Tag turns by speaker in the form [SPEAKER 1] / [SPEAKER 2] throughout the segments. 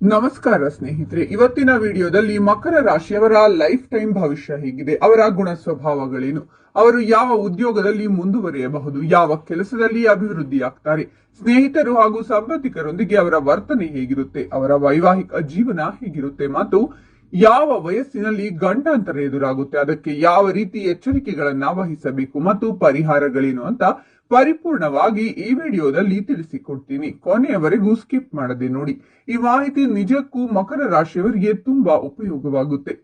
[SPEAKER 1] ನಮಸ್ಕಾರ ಸ್ನೇಹಿತರೆ, ಇವತ್ತಿನ ವಿಡಿಯೋದಲ್ಲಿ ಮಕರ ರಾಶಿಯವರ ಲೈಫ್ ಟೈಮ್ ಭವಿಷ್ಯ ಹೇಗಿದೆ, ಅವರ ಗುಣ ಸ್ವಭಾವಗಳೇನು ಅವರು ಯಾವ ಉದ್ಯೋಗದಲ್ಲಿ ಮುಂದುವರಿಯಬಹುದು, ಯಾವ ಕೆಲಸದಲ್ಲಿ ಅಭಿವೃದ್ಧಿಯಾಗ್ತಾರೆ, ಸ್ನೇಹಿತರು ಹಾಗೂ ಸಂಬಂಧಿಕರೊಂದಿಗೆ ಅವರ ವರ್ತನೆ ಹೇಗಿರುತ್ತೆ, ಅವರ ವೈವಾಹಿಕ ಜೀವನ ಹೇಗಿರುತ್ತೆ ಮತ್ತು ಯಾವ ವಯಸ್ಸಿನಲ್ಲಿ ಗಂಡಾಂತರ ಎದುರಾಗುತ್ತೆ, ಅದಕ್ಕೆ ಯಾವ ರೀತಿ ಎಚ್ಚರಿಕೆಗಳನ್ನ ವಹಿಸಬೇಕು ಮತ್ತು ಪರಿಹಾರಗಳೇನು ಅಂತ ಪರಿಪೂರ್ಣವಾಗಿ ಈ ವಿಡಿಯೋದಲ್ಲಿ ತಿಳಿಸಿಕೊಡ್ತೀನಿ. ಕೊನೆಯವರೆಗೂ ಸ್ಕಿಪ್ ಮಾಡದೆ ನೋಡಿ. ಈ ಮಾಹಿತಿ ನಿಜಕ್ಕೂ ಮಕರ ರಾಶಿಯವರಿಗೆ ತುಂಬಾ ಉಪಯೋಗವಾಗುತ್ತೆ.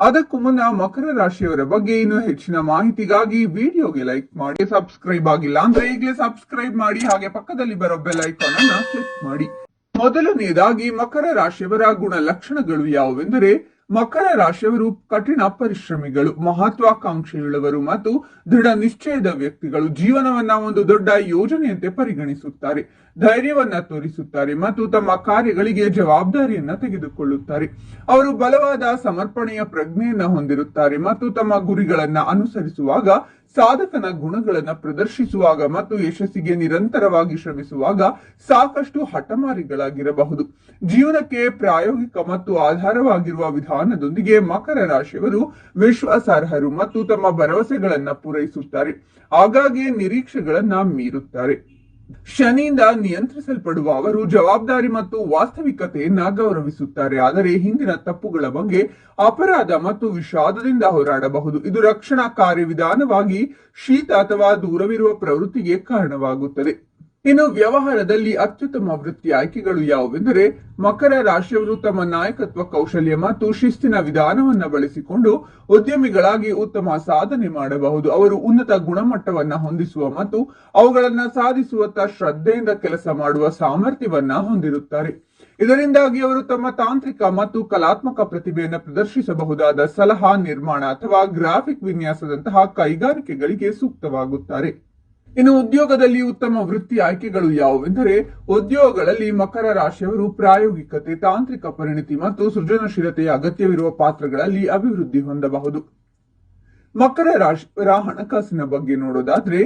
[SPEAKER 1] ಅದಕ್ಕೂ ಮುನ್ನ ಮಕರ ರಾಶಿಯವರ ಬಗ್ಗೆ ಇನ್ನು ಹೆಚ್ಚಿನ ಮಾಹಿತಿಗಾಗಿ ವಿಡಿಯೋಗೆ ಲೈಕ್ ಮಾಡಿ, ಸಬ್ಸ್ಕ್ರೈಬ್ ಆಗಿಲ್ಲ ಅಂದ್ರೆ ಈಗಲೇ ಸಬ್ಸ್ಕ್ರೈಬ್ ಮಾಡಿ, ಹಾಗೆ ಪಕ್ಕದಲ್ಲಿ ಬರೋ ಬೆಲ್ ಐಕಾನ್ ಅನ್ನ ಕ್ಲಿಕ್ ಮಾಡಿ. ಮೊದಲನೆಯದಾಗಿ ಮಕರ ರಾಶಿಯವರ ಗುಣ ಲಕ್ಷಣಗಳು ಯಾವುವೆಂದರೆ ಮಕರ ರಾಶಿಯವರು ಕಠಿಣ ಪರಿಶ್ರಮಿಗಳು, ಮಹತ್ವಾಕಾಂಕ್ಷೆಯುಳ್ಳವರು ಮತ್ತು ದೃಢ ನಿಶ್ಚಯದ ವ್ಯಕ್ತಿಗಳು. ಜೀವನವನ್ನ ಒಂದು ದೊಡ್ಡ ಯೋಜನೆಯಂತೆ ಪರಿಗಣಿಸುತ್ತಾರೆ, ಧೈರ್ಯವನ್ನ ತೋರಿಸುತ್ತಾರೆ ಮತ್ತು ತಮ್ಮ ಕಾರ್ಯಗಳಿಗೆ ಜವಾಬ್ದಾರಿಯನ್ನ ತೆಗೆದುಕೊಳ್ಳುತ್ತಾರೆ. ಅವರು ಬಲವಾದ ಸಮರ್ಪಣೆಯ ಪ್ರಜ್ಞೆಯನ್ನ ಹೊಂದಿರುತ್ತಾರೆ ಮತ್ತು ತಮ್ಮ ಗುರಿಗಳನ್ನ ಅನುಸರಿಸುವಾಗ ಸಾಧಕನ ಗುಣಗಳನ್ನು ಪ್ರದರ್ಶಿಸುವಾಗ ಮತ್ತು ಯಶಸ್ಸಿಗೆ ನಿರಂತರವಾಗಿ ಶ್ರಮಿಸುವಾಗ ಸಾಕಷ್ಟು ಹಠಮಾರಿಗಳಾಗಿರಬಹುದು. ಜೀವನಕ್ಕೆ ಪ್ರಾಯೋಗಿಕ ಮತ್ತು ಆಧಾರವಾಗಿರುವ ವಿಧಾನದೊಂದಿಗೆ ಮಕರ ರಾಶಿಯವರು ವಿಶ್ವಾಸಾರ್ಹರು ಮತ್ತು ತಮ್ಮ ಭರವಸೆಗಳನ್ನ ಪೂರೈಸುತ್ತಾರೆ. ಆಗಾಗ್ಗೆ ನಿರೀಕ್ಷೆಗಳನ್ನ ಮೀರುತ್ತಾರೆ. ಶನಿಯಿಂದ ನಿಯಂತ್ರಿಸಲ್ಪಡುವ ಅವರು ಜವಾಬ್ದಾರಿ ಮತ್ತು ವಾಸ್ತವಿಕತೆಯನ್ನ ಗೌರವಿಸುತ್ತಾರೆ. ಆದರೆ ಹಿಂದಿನ ತಪ್ಪುಗಳ ಬಗ್ಗೆ ಅಪರಾಧ ಮತ್ತು ವಿಷಾದದಿಂದ ಹೋರಾಡಬಹುದು. ಇದು ರಕ್ಷಣಾ ಕಾರ್ಯವಿಧಾನವಾಗಿ ಶೀತ ಅಥವಾ ದೂರವಿರುವ ಪ್ರವೃತ್ತಿಗೆ ಕಾರಣವಾಗುತ್ತದೆ. ಇನ್ನು ವ್ಯವಹಾರದಲ್ಲಿ ಅತ್ಯುತ್ತಮ ವೃತ್ತಿ ಆಯ್ಕೆಗಳು ಯಾವುವೆಂದರೆ ಮಕರ ರಾಶಿಯವರು ತಮ್ಮ ನಾಯಕತ್ವ ಕೌಶಲ್ಯ ಮತ್ತು ಶಿಸ್ತಿನ ವಿಧಾನವನ್ನು ಬಳಸಿಕೊಂಡು ಉದ್ಯಮಿಗಳಾಗಿ ಉತ್ತಮ ಸಾಧನೆ ಮಾಡಬಹುದು. ಅವರು ಉನ್ನತ ಗುಣಮಟ್ಟವನ್ನು ಹೊಂದಿಸುವ ಮತ್ತು ಅವುಗಳನ್ನು ಸಾಧಿಸುವತ್ತ ಶ್ರದ್ಧೆಯಿಂದ ಕೆಲಸ ಮಾಡುವ ಸಾಮರ್ಥ್ಯವನ್ನ ಹೊಂದಿರುತ್ತಾರೆ. ಇದರಿಂದಾಗಿ ಅವರು ತಮ್ಮ ತಾಂತ್ರಿಕ ಮತ್ತು ಕಲಾತ್ಮಕ ಪ್ರತಿಭೆಯನ್ನು ಪ್ರದರ್ಶಿಸಬಹುದಾದ ಸಲಹಾ ನಿರ್ಮಾಣ ಅಥವಾ ಗ್ರಾಫಿಕ್ ವಿನ್ಯಾಸದಂತಹ ಕೈಗಾರಿಕೆಗಳಿಗೆ ಸೂಕ್ತವಾಗುತ್ತಾರೆ. ಇನ್ನು ಉದ್ಯೋಗದಲ್ಲಿ ಉತ್ತಮ ವೃತ್ತಿ ಆಯ್ಕೆಗಳು ಯಾವುವೆಂದರೆ ಉದ್ಯೋಗಗಳಲ್ಲಿ ಮಕರ ರಾಶಿಯವರು ಪ್ರಾಯೋಗಿಕತೆ, ತಾಂತ್ರಿಕ ಪರಿಣಿತಿ ಮತ್ತು ಸೃಜನಶೀಲತೆಯ ಅಗತ್ಯವಿರುವ ಪಾತ್ರಗಳಲ್ಲಿ ಅಭಿವೃದ್ಧಿ ಹೊಂದಬಹುದು. ಮಕರ ರಾಶಿಯವರ ಹಣಕಾಸಿನ ಬಗ್ಗೆ ನೋಡೋದಾದ್ರೆ,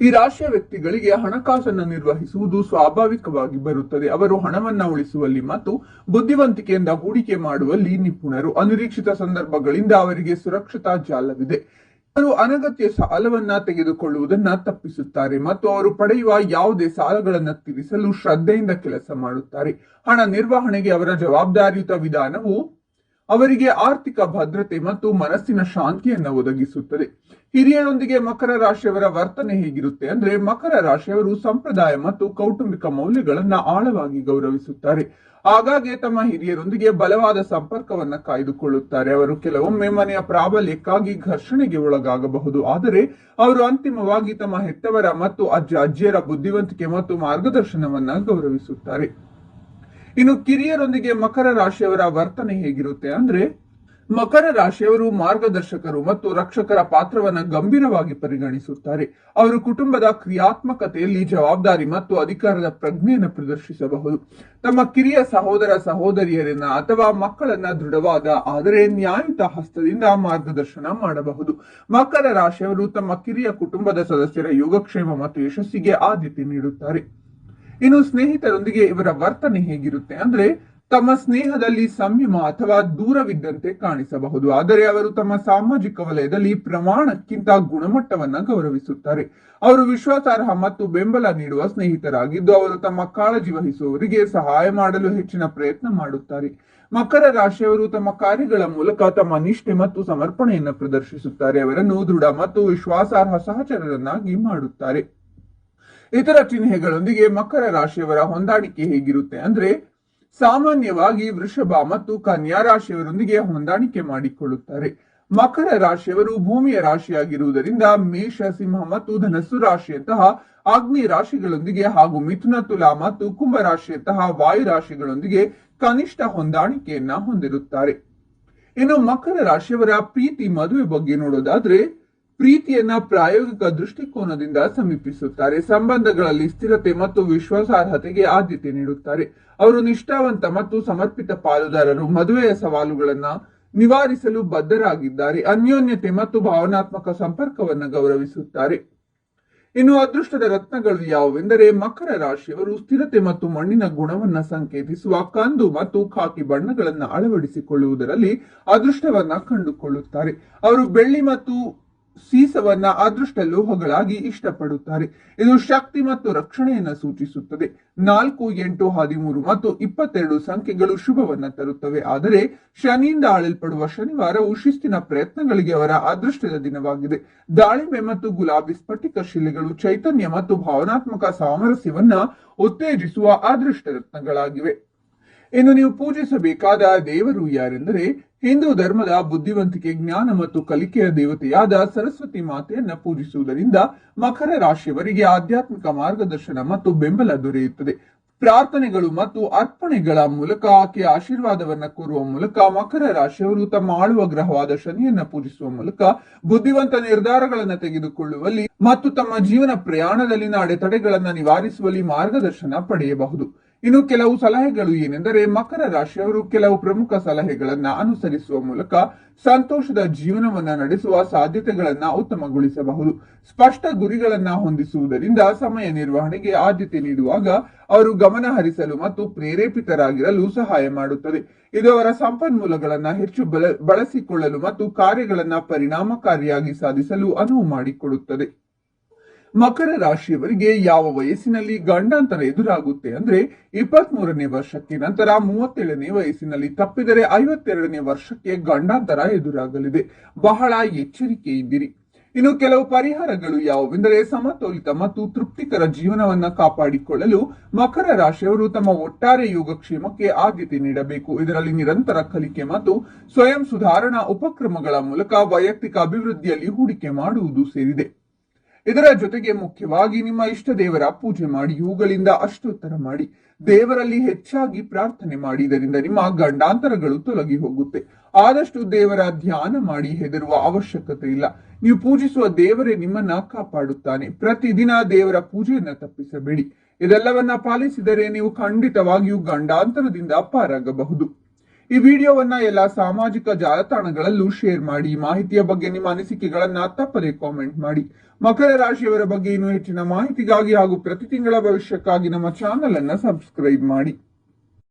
[SPEAKER 1] ಈ ರಾಶಿಯ ವ್ಯಕ್ತಿಗಳಿಗೆ ಹಣಕಾಸನ್ನು ನಿರ್ವಹಿಸುವುದು ಸ್ವಾಭಾವಿಕವಾಗಿ ಬರುತ್ತದೆ. ಅವರು ಹಣವನ್ನು ಉಳಿಸುವಲ್ಲಿ ಮತ್ತು ಬುದ್ಧಿವಂತಿಕೆಯಿಂದ ಹೂಡಿಕೆ ಮಾಡುವಲ್ಲಿ ನಿಪುಣರು. ಅನಿರೀಕ್ಷಿತ ಸಂದರ್ಭಗಳಿಂದ ಅವರಿಗೆ ಸುರಕ್ಷತಾ ಜಾಲವಿದೆ. ಅವರು ಅನಗತ್ಯ ಸಾಲವನ್ನ ತೆಗೆದುಕೊಳ್ಳುವುದನ್ನ ತಪ್ಪಿಸುತ್ತಾರೆ ಮತ್ತು ಅವರು ಪಡೆಯುವ ಯಾವುದೇ ಸಾಲಗಳನ್ನ ತೀರಿಸಲು ಶ್ರದ್ಧೆಯಿಂದ ಕೆಲಸ ಮಾಡುತ್ತಾರೆ. ಹಣ ನಿರ್ವಹಣೆಗೆ ಅವರ ಜವಾಬ್ದಾರಿಯುತ ವಿಧಾನವು ಅವರಿಗೆ ಆರ್ಥಿಕ ಭದ್ರತೆ ಮತ್ತು ಮನಸ್ಸಿನ ಶಾಂತಿಯನ್ನು ಒದಗಿಸುತ್ತದೆ. ಹಿರಿಯರೊಂದಿಗೆ ಮಕರ ರಾಶಿಯವರ ವರ್ತನೆ ಹೇಗಿರುತ್ತೆ ಅಂದ್ರೆ ಮಕರ ರಾಶಿಯವರು ಸಂಪ್ರದಾಯ ಮತ್ತು ಕೌಟುಂಬಿಕ ಮೌಲ್ಯಗಳನ್ನ ಆಳವಾಗಿ ಗೌರವಿಸುತ್ತಾರೆ. ಆಗಾಗ್ಗೆ ತಮ್ಮ ಹಿರಿಯರೊಂದಿಗೆ ಬಲವಾದ ಸಂಪರ್ಕವನ್ನ ಕಾಯ್ದುಕೊಳ್ಳುತ್ತಾರೆ. ಅವರು ಕೆಲವೊಮ್ಮೆ ಮನೆಯ ಪ್ರಾಬಲ್ಯಕ್ಕಾಗಿ ಘರ್ಷಣೆಗೆ ಒಳಗಾಗಬಹುದು. ಆದರೆ ಅವರು ಅಂತಿಮವಾಗಿ ತಮ್ಮ ಹೆತ್ತವರ ಮತ್ತು ಅಜ್ಜ, ಅಜ್ಜಿಯರ ಬುದ್ಧಿವಂತಿಕೆ ಮತ್ತು ಮಾರ್ಗದರ್ಶನವನ್ನ ಗೌರವಿಸುತ್ತಾರೆ. ಇನ್ನು ಕಿರಿಯರೊಂದಿಗೆ ಮಕರ ರಾಶಿಯವರ ವರ್ತನೆ ಹೇಗಿರುತ್ತೆ ಅಂದ್ರೆ, ಮಕರ ರಾಶಿಯವರು ಮಾರ್ಗದರ್ಶಕರು ಮತ್ತು ರಕ್ಷಕರ ಪಾತ್ರವನ್ನು ಗಂಭೀರವಾಗಿ ಪರಿಗಣಿಸುತ್ತಾರೆ. ಅವರು ಕುಟುಂಬದ ಕ್ರಿಯಾತ್ಮಕತೆಯಲ್ಲಿ ಜವಾಬ್ದಾರಿ ಮತ್ತು ಅಧಿಕಾರದ ಪ್ರಜ್ಞೆಯನ್ನು ಪ್ರದರ್ಶಿಸಬಹುದು. ತಮ್ಮ ಕಿರಿಯ ಸಹೋದರ ಸಹೋದರಿಯರನ್ನ ಅಥವಾ ಮಕ್ಕಳನ್ನ ದೃಢವಾದ, ಆದರೆ ನ್ಯಾಯಿತ ಹಸ್ತದಿಂದ ಮಾರ್ಗದರ್ಶನ ಮಾಡಬಹುದು. ಮಕರ ರಾಶಿಯವರು ತಮ್ಮ ಕಿರಿಯ ಕುಟುಂಬದ ಸದಸ್ಯರ ಯೋಗಕ್ಷೇಮ ಮತ್ತು ಯಶಸ್ಸಿಗೆ ಆದ್ಯತೆ ನೀಡುತ್ತಾರೆ. ಇನ್ನು ಸ್ನೇಹಿತರೊಂದಿಗೆ ಇವರ ವರ್ತನೆ ಹೇಗಿರುತ್ತೆ ಅಂದ್ರೆ ತಮ್ಮ ಸ್ನೇಹದಲ್ಲಿ ಸಂಯಮ ಅಥವಾ ದೂರವಿದ್ದಂತೆ ಕಾಣಿಸಬಹುದು. ಆದರೆ ಅವರು ತಮ್ಮ ಸಾಮಾಜಿಕ ವಲಯದಲ್ಲಿ ಪ್ರಮಾಣಕ್ಕಿಂತ ಗುಣಮಟ್ಟವನ್ನ ಗೌರವಿಸುತ್ತಾರೆ. ಅವರು ವಿಶ್ವಾಸಾರ್ಹ ಮತ್ತು ಬೆಂಬಲ ನೀಡುವ ಸ್ನೇಹಿತರಾಗಿದ್ದು ಅವರು ತಮ್ಮ ಕಾಳಜಿ ವಹಿಸುವವರಿಗೆ ಸಹಾಯ ಮಾಡಲು ಹೆಚ್ಚಿನ ಪ್ರಯತ್ನ ಮಾಡುತ್ತಾರೆ. ಮಕರ ರಾಶಿಯವರು ತಮ್ಮ ಕಾರ್ಯಗಳ ಮೂಲಕ ತಮ್ಮ ನಿಷ್ಠೆ ಮತ್ತು ಸಮರ್ಪಣೆಯನ್ನು ಪ್ರದರ್ಶಿಸುತ್ತಾರೆ. ಅವರನ್ನು ದೃಢ ಮತ್ತು ವಿಶ್ವಾಸಾರ್ಹ ಸಹಚರರನ್ನಾಗಿ ಮಾಡುತ್ತಾರೆ. ಇತರ ಚಿಹ್ನೆಗಳೊಂದಿಗೆ ಮಕರ ರಾಶಿಯವರ ಹೊಂದಾಣಿಕೆ ಹೇಗಿರುತ್ತೆ ಅಂದ್ರೆ ಸಾಮಾನ್ಯವಾಗಿ ವೃಷಭ ಮತ್ತು ಕನ್ಯಾ ರಾಶಿಯವರೊಂದಿಗೆ ಹೊಂದಾಣಿಕೆ ಮಾಡಿಕೊಳ್ಳುತ್ತಾರೆ. ಮಕರ ರಾಶಿಯವರು ಭೂಮಿಯ ರಾಶಿಯಾಗಿರುವುದರಿಂದ ಮೇಷ, ಸಿಂಹ ಮತ್ತು ಧನಸ್ಸು ರಾಶಿಯಂತಹ ಅಗ್ನಿ ರಾಶಿಗಳೊಂದಿಗೆ ಹಾಗೂ ಮಿಥುನ, ತುಲಾ ಮತ್ತು ಕುಂಭ ರಾಶಿಯಂತಹ ವಾಯು ರಾಶಿಗಳೊಂದಿಗೆ ಕನಿಷ್ಠ ಹೊಂದಾಣಿಕೆಯನ್ನ ಹೊಂದಿರುತ್ತಾರೆ. ಇನ್ನು ಮಕರ ರಾಶಿಯವರ ಪ್ರೀತಿ ಮದುವೆ ಬಗ್ಗೆ ನೋಡೋದಾದ್ರೆ ಪ್ರೀತಿಯನ್ನ ಪ್ರಾಯೋಗಿಕ ದೃಷ್ಟಿಕೋನದಿಂದ ಸಮೀಪಿಸುತ್ತಾರೆ. ಸಂಬಂಧಗಳಲ್ಲಿ ಸ್ಥಿರತೆ ಮತ್ತು ವಿಶ್ವಾಸಾರ್ಹತೆಗೆ ಆದ್ಯತೆ ನೀಡುತ್ತಾರೆ. ಅವರು ನಿಷ್ಠಾವಂತ ಮತ್ತು ಸಮರ್ಪಿತ ಪಾಲುದಾರರು. ಮದುವೆಯ ಸವಾಲುಗಳನ್ನ ನಿವಾರಿಸಲು ಬದ್ಧರಾಗಿದ್ದಾರೆ. ಅನ್ಯೋನ್ಯತೆ ಮತ್ತು ಭಾವನಾತ್ಮಕ ಸಂಪರ್ಕವನ್ನು ಗೌರವಿಸುತ್ತಾರೆ. ಇನ್ನು ಅದೃಷ್ಟದ ರತ್ನಗಳು ಯಾವುವೆಂದರೆ, ಮಕರ ರಾಶಿಯವರು ಸ್ಥಿರತೆ ಮತ್ತು ಮಣ್ಣಿನ ಗುಣವನ್ನ ಸಂಕೇತಿಸುವ ಕಂದು ಮತ್ತು ಖಾಕಿ ಬಣ್ಣಗಳನ್ನು ಅಳವಡಿಸಿಕೊಳ್ಳುವುದರಲ್ಲಿ ಅದೃಷ್ಟವನ್ನ ಕಂಡುಕೊಳ್ಳುತ್ತಾರೆ. ಅವರು ಬೆಳ್ಳಿ ಮತ್ತು ಸೀಸವನ್ನ ಅದೃಷ್ಟ ಲೋಹಗಳಾಗಿ ಇಷ್ಟಪಡುತ್ತಾರೆ. ಇದು ಶಕ್ತಿ ಮತ್ತು ರಕ್ಷಣೆಯನ್ನು ಸೂಚಿಸುತ್ತದೆ. ನಾಲ್ಕು, ಎಂಟು, ಹದಿಮೂರು ಮತ್ತು ಇಪ್ಪತ್ತೆರಡು ಸಂಖ್ಯೆಗಳು ಶುಭವನ್ನ ತರುತ್ತವೆ. ಆದರೆ ಶನಿಯಿಂದ ಆಳಲ್ಪಡುವ ಶನಿವಾರವು ಶಿಸ್ತಿನ ಪ್ರಯತ್ನಗಳಿಗೆ ಅವರ ಅದೃಷ್ಟದ ದಿನವಾಗಿದೆ. ದಾಳಿಂಬೆ ಮತ್ತು ಗುಲಾಬಿ ಸ್ಫಟಿಕ ಶಿಲೆಗಳು ಚೈತನ್ಯ ಮತ್ತು ಭಾವನಾತ್ಮಕ ಸಾಮರಸ್ಯವನ್ನ ಉತ್ತೇಜಿಸುವ ಅದೃಷ್ಟ ರತ್ನಗಳಾಗಿವೆ. ಇನ್ನು ನೀವು ಪೂಜಿಸಬೇಕಾದ ದೇವರು ಯಾರೆಂದರೆ ಹಿಂದೂ ಧರ್ಮದ ಬುದ್ಧಿವಂತಿಕೆ, ಜ್ಞಾನ ಮತ್ತು ಕಲಿಕೆಯ ದೇವತೆಯಾದ ಸರಸ್ವತಿ ಮಾತೆಯನ್ನು ಪೂಜಿಸುವುದರಿಂದ ಮಕರ ರಾಶಿಯವರಿಗೆ ಆಧ್ಯಾತ್ಮಿಕ ಮಾರ್ಗದರ್ಶನ ಮತ್ತು ಬೆಂಬಲ ದೊರೆಯುತ್ತದೆ. ಪ್ರಾರ್ಥನೆಗಳು ಮತ್ತು ಅರ್ಪಣೆಗಳ ಮೂಲಕ ಆಕೆಯ ಆಶೀರ್ವಾದವನ್ನು ಕೋರುವ ಮೂಲಕ ಮಕರ ರಾಶಿಯವರು ತಮ್ಮ ಆಳುವ ಗ್ರಹವಾದ ಶನಿಯನ್ನ ಪೂಜಿಸುವ ಮೂಲಕ ಬುದ್ಧಿವಂತ ನಿರ್ಧಾರಗಳನ್ನು ತೆಗೆದುಕೊಳ್ಳುವಲ್ಲಿ ಮತ್ತು ತಮ್ಮ ಜೀವನ ಪ್ರಯಾಣದಲ್ಲಿನ ಅಡೆತಡೆಗಳನ್ನು ನಿವಾರಿಸುವಲ್ಲಿ ಮಾರ್ಗದರ್ಶನ ಪಡೆಯಬಹುದು. ಇನ್ನು ಕೆಲವು ಸಲಹೆಗಳು ಏನೆಂದರೆ ಮಕರ ರಾಶಿಯವರು ಕೆಲವು ಪ್ರಮುಖ ಸಲಹೆಗಳನ್ನ ಅನುಸರಿಸುವ ಮೂಲಕ ಸಂತೋಷದ ಜೀವನವನ್ನ ನಡೆಸುವ ಸಾಧ್ಯತೆಗಳನ್ನ ಉತ್ತಮಗೊಳಿಸಬಹುದು. ಸ್ಪಷ್ಟ ಗುರಿಗಳನ್ನ ಹೊಂದಿಸುವುದರಿಂದ ಸಮಯ ನಿರ್ವಹಣೆಗೆ ಆದ್ಯತೆ ನೀಡುವಾಗ ಅವರು ಗಮನ ಹರಿಸಲು ಮತ್ತು ಪ್ರೇರೇಪಿತರಾಗಿರಲು ಸಹಾಯ ಮಾಡುತ್ತದೆ. ಇದು ಅವರ ಸಂಪನ್ಮೂಲಗಳನ್ನ ಹೆಚ್ಚು ಬಳಸಿಕೊಳ್ಳಲು ಮತ್ತು ಕಾರ್ಯಗಳನ್ನ ಪರಿಣಾಮಕಾರಿಯಾಗಿ ಸಾಧಿಸಲು ಅನುವು ಮಾಡಿಕೊಡುತ್ತದೆ. ಮಕರ ರಾಶಿಯವರಿಗೆ ಯಾವ ವಯಸ್ಸಿನಲ್ಲಿ ಗಂಡಾಂತರ ಎದುರಾಗುತ್ತೆ ಅಂದ್ರೆ ಇಪ್ಪತ್ತ್ ಮೂರನೇ ವರ್ಷಕ್ಕೆ ನಂತರ ಮೂವತ್ತೇಳನೇ ವಯಸ್ಸಿನಲ್ಲಿ ತಪ್ಪಿದರೆ ಐವತ್ತೆರಡನೇ ವರ್ಷಕ್ಕೆ ಗಂಡಾಂತರ ಎದುರಾಗಲಿದೆ. ಬಹಳ ಎಚ್ಚರಿಕೆಯಿಂದಿರಿ ಇನ್ನು ಕೆಲವು ಪರಿಹಾರಗಳು ಯಾವುವೆಂದರೆ ಸಮತೋಲಿತ ಮತ್ತು ತೃಪ್ತಿಕರ ಜೀವನವನ್ನ ಕಾಪಾಡಿಕೊಳ್ಳಲು ಮಕರ ರಾಶಿಯವರು ತಮ್ಮ ಒಟ್ಟಾರೆ ಯೋಗಕ್ಷೇಮಕ್ಕೆ ಆದ್ಯತೆ ನೀಡಬೇಕು. ಇದರಲ್ಲಿ ನಿರಂತರ ಕಲಿಕೆ ಮತ್ತು ಸ್ವಯಂ ಸುಧಾರಣಾ ಉಪಕ್ರಮಗಳ ಮೂಲಕ ವೈಯಕ್ತಿಕ ಅಭಿವೃದ್ಧಿಯಲ್ಲಿ ಹೂಡಿಕೆ ಮಾಡುವುದು ಸೇರಿದೆ. ಇದರ ಜೊತೆಗೆ ಮುಖ್ಯವಾಗಿ ನಿಮ್ಮ ಇಷ್ಟ ದೇವರ ಪೂಜೆ ಮಾಡಿ, ಇವುಗಳಿಂದ ಅಷ್ಟೋತ್ತರ ಮಾಡಿ, ದೇವರಲ್ಲಿ ಹೆಚ್ಚಾಗಿ ಪ್ರಾರ್ಥನೆ ಮಾಡಿ ಇದರಿಂದ ನಿಮ್ಮ ಗಂಡಾಂತರಗಳು ತೊಲಗಿ ಹೋಗುತ್ತೆ. ಆದಷ್ಟು ದೇವರ ಧ್ಯಾನ ಮಾಡಿ ಹೆದರುವ ಅವಶ್ಯಕತೆ ಇಲ್ಲ. ನೀವು ಪೂಜಿಸುವ ದೇವರೇ ನಿಮ್ಮನ್ನ ಕಾಪಾಡುತ್ತಾನೆ. ಪ್ರತಿದಿನ ದೇವರ ಪೂಜೆಯನ್ನ ತಪ್ಪಿಸಬೇಡಿ. ಇದೆಲ್ಲವನ್ನ ಪಾಲಿಸಿದರೆ ನೀವು ಖಂಡಿತವಾಗಿಯೂ ಗಂಡಾಂತರದಿಂದ ಪಾರಾಗಬಹುದು. ಈ ವಿಡಿಯೋವನ್ನ ಎಲ್ಲ ಸಾಮಾಜಿಕ ಜಾಲತಾಣಗಳಲ್ಲೂ ಶೇರ್ ಮಾಡಿ, ಮಾಹಿತಿಯ ಬಗ್ಗೆ ನಿಮ್ಮ ಅನಿಸಿಕೆಗಳನ್ನ ತಪ್ಪದೆ ಕಾಮೆಂಟ್ ಮಾಡಿ. ಮಕರ ರಾಶಿಯವರ ಬಗ್ಗೆ ಇನ್ನೂ ಹೆಚ್ಚಿನ ಮಾಹಿತಿಗಾಗಿ ಹಾಗೂ ಪ್ರತಿ ತಿಂಗಳ ಭವಿಷ್ಯಕ್ಕಾಗಿ ನಮ್ಮ ಚಾನೆಲ್ ಅನ್ನ ಸಬ್ಸ್ಕ್ರೈಬ್ ಮಾಡಿ.